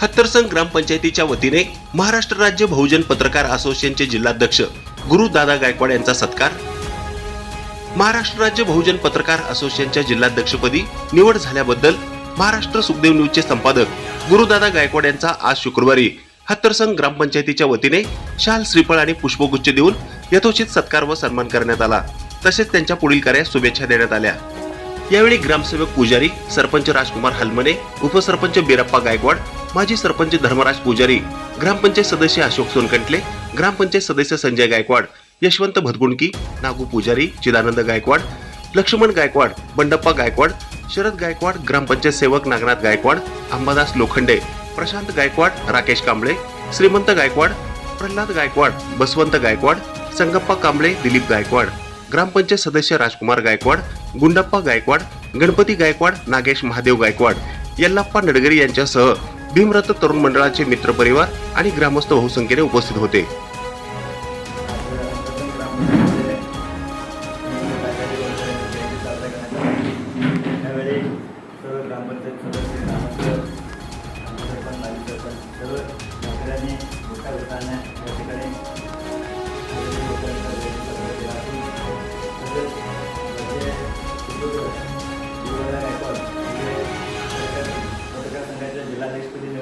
हत्तरसंग ग्रामपंचायतीच्या वतीने महाराष्ट्र राज्य बहुजन पत्रकार असोसिएशनचे जिल्हाध्यक्ष गुरुदादा गायकवाड यांचा सत्कार. महाराष्ट्र राज्य बहुजन पत्रकार असोसिएशनच्या जिल्हाध्यक्षपदी निवड झाल्याबद्दल महाराष्ट्र सुखदेव न्यूजचे संपादक गुरुदादा गायकवाड यांचा आज शुक्रवारी हत्तरसंग ग्रामपंचायतीच्या वतीने शाल श्रीफळ आणि पुष्पगुच्छ देऊन यथोचित सत्कार व सन्मान करण्यात आला. तसेच त्यांच्या पुढील कार्यास शुभेच्छा देण्यात आल्या. यावेळी ग्रामसेवक पुजारी सरपंच राजकुमार हलमने उपसरपंच बिरप्पा गायकवाड माजी सरपंच धर्मराज पुजारी ग्रामपंचायत सदस्य अशोक सोनकंटले ग्रामपंचायत सदस्य संजय गायकवाड यशवंत भदगुणकी नागू पुजारी चिदानंद गायकवाड लक्ष्मण गायकवाड बंडप्पा गायकवाड शरद गायकवाड ग्रामपंचायत सेवक नागनाथ गायकवाड अंबादास लोखंडे प्रशांत गायकवाड राकेश कांबळे श्रीमंत गायकवाड प्रल्हाद गायकवाड बसवंत गायकवाड संगप्पा कांबळे दिलीप गायकवाड ग्रामपंचायत सदस्य राजकुमार गायकवाड गुंडप्पा गायकवाड गणपती गायकवाड नागेश महादेव गायकवाड यल्लाप्पा नडगरी यांच्यासह भीमरथ तरुण मंडळाचे मित्र परिवार आणि ग्रामस्थ बहुसंख्येने उपस्थित होते. सर्व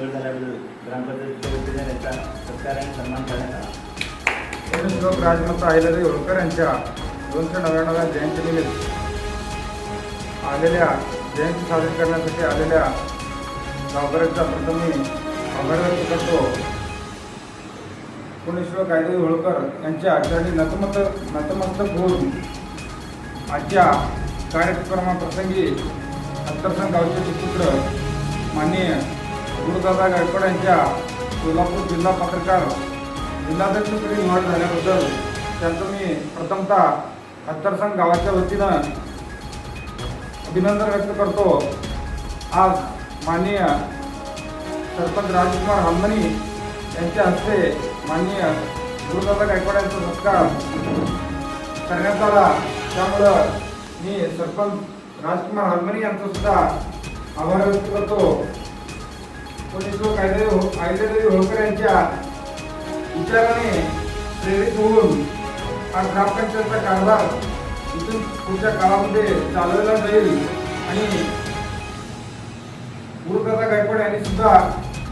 जिल्हाध्यक्षपदी ग्रामपंचायतीच्या वतीने त्यांचा सत्कार आणि सन्मान करण्यात आला. पुण्यश्लोक राजमाता अहिल्यादेवी होळकर यांच्या दोनशे नव्याण्णव्या जयंतीनिमित्त आलेल्या जयंती साजरी करण्यासाठी आलेल्या गावकऱ्यांचा प्रथम मी आभार व्यक्त करतो. पुणेश्वर अहिल्यादेवी होळकर यांच्या चरणी नतमत नतमस्तक होऊन आजच्या कार्यक्रमाप्रसंगी अंतरसंग गावचे सुपुत्र माननीय गुरुदादा गायकवाड यांच्या सोलापूर जिल्हा पत्रकार जिल्हाध्यक्षपदी निवड झाल्याबद्दल त्यांचं मी प्रथमतः हत्तरसंग गावाच्या वतीनं अभिनंदन व्यक्त करतो. आज माननीय सरपंच राजकुमार हलमनी यांच्या हस्ते माननीय गुरुदादा गायकवाड यांचा सत्कार करण्यात आला. त्यामुळं मी सरपंच राजकुमार हलमनी यांचा सुद्धा आभार व्यक्त करतो. पोलीस कायदे आयदेदेवी हो, होळकर यांच्या विचाराने प्रेरित होऊन हा ग्रामपंचायतचा कारभार इथून पुढच्या काळामध्ये चालवला जाईल. आणि गुरुदादा गायकवाड यांनी सुद्धा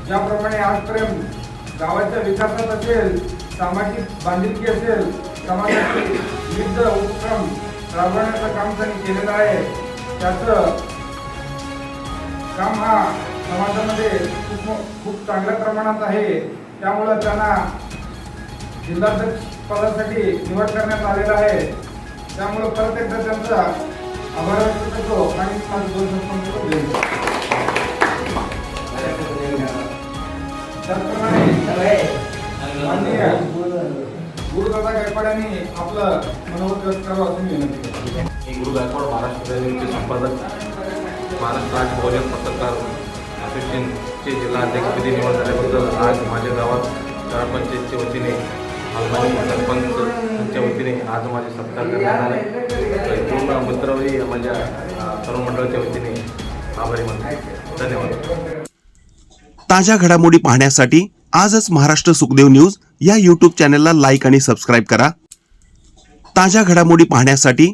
ज्याप्रमाणे आजपर्यंत गावाच्या विकासात असेल सामाजिक बांधिलकी असेल समाजाचे विविध उपक्रम राबवण्याचं काम त्यांनी केलेलं आहे त्याचं काम हा समाजामध्ये खूप खूप चांगल्या प्रमाणात आहे. त्यामुळं त्यांना जिल्हाध्यक्ष पदासाठी निवड करण्यात आलेला आहे. त्यामुळं परत एकदा त्यांचा आभार व्यक्त करतो आणि त्याचप्रमाणे माननीय गुरुदादा गायकवाड यांनी आपलं मनोगत व्यक्त करावं असं मी विनंती करतो. गुरु गायकवाड महाराष्ट्र संपादक. महाराष्ट्र राज्य बहुजन पत्रकार असोसिएशनचे जिल्हा अध्यक्षपदी निवड झाल्याबद्दल आज माझ्या गावात ग्रामपंचायतच्या वतीने हलमानी सरपंच यांच्या वतीने आज माझे सत्कार करण्यात आले. पूर्ण मंत्रावळी माझ्या अ, तरुण मंडळाच्या वतीने आभारी मानतो. धन्यवाद. ताज्या घडामोडी पाहण्यासाठी आजच महाराष्ट्र सुखदेव न्यूज या यूट्यूब चॅनलला लाईक आणि सबस्क्राईब करा. ताज्या घडामोडी पाहण्यासाठी